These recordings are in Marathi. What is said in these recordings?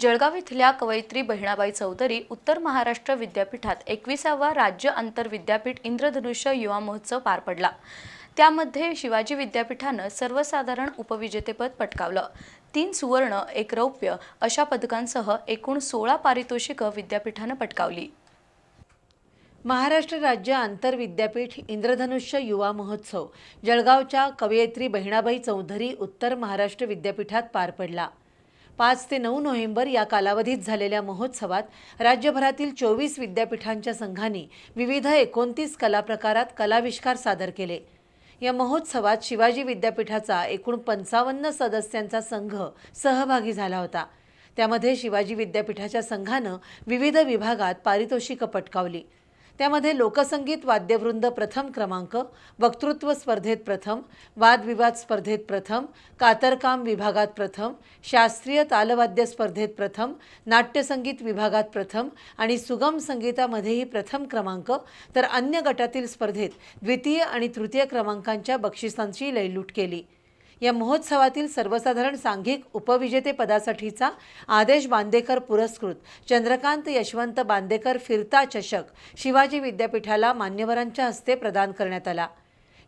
जळगाव इथल्या कवयित्री बहिणाबाई चौधरी उत्तर महाराष्ट्र विद्यापीठात एकविसावा राज्य आंतरविद्यापीठ इंद्रधनुष्य युवा महोत्सव पार पडला. त्यामध्ये शिवाजी विद्यापीठानं सर्वसाधारण उपविजेतेपद पटकावलं. तीन सुवर्ण एक रौप्य अशा पदकांसह एकूण सोळा पारितोषिकं विद्यापीठानं पटकावली. महाराष्ट्र राज्य आंतरविद्यापीठ इंद्रधनुष्य युवा महोत्सव जळगावच्या कवयित्री बहिणाबाई चौधरी उत्तर महाराष्ट्र विद्यापीठात पार पडला. पाच ते नऊ नोव्हेंबर या कालावधीत झालेल्या महोत्सवात राज्यभरातील चोवीस विद्यापीठांच्या संघांनी विविध एकोणतीस कलाप्रकारात कलाविष्कार सादर केले. या महोत्सवात शिवाजी विद्यापीठाचा एकूण पंचावन्न सदस्यांचा संघ सहभागी झाला होता. त्यामध्ये शिवाजी विद्यापीठाच्या संघानं विविध विभागात पारितोषिकं पटकावली. त्यामध्ये लोकसंगीत वाद्यवृंद प्रथम क्रमांक वक्तृत्व स्पर्धेत प्रथम वादविवाद स्पर्धेत प्रथम कातरकाम विभागात प्रथम शास्त्रीय तालवाद्य स्पर्धेत प्रथम नाट्यसंगीत विभागात प्रथम आणि सुगम संगीतामध्येही प्रथम क्रमांक तर अन्य गटातील स्पर्धेत द्वितीय आणि तृतीय क्रमांकांच्या बक्षिसांची लयलूट केली. या महोत्सवातील सर्वसाधारण सांघिक उपविजेतेपदासाठीचा आदेश बांदेकर पुरस्कृत. चंद्रकांत यशवंत बांदेकर फिरता चषक शिवाजी विद्यापीठाला मान्यवरांच्या हस्ते प्रदान करण्यात आला.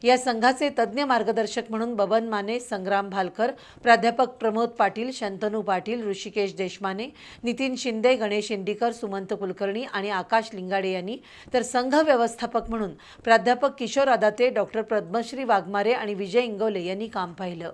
या संघाचे तज्ज्ञ मार्गदर्शक म्हणून बबन माने संग्राम भालकर प्राध्यापक प्रमोद पाटील शंतनू पाटील ऋषिकेश देशमाने नितीन शिंदे गणेश इंडीकर सुमंत कुलकर्णी आणि आकाश लिंगाडे यांनी तर संघ व्यवस्थापक म्हणून प्राध्यापक किशोर आदाते डॉक्टर पद्मश्री वाघमारे आणि विजय इंगवले यांनी काम पाहिलं.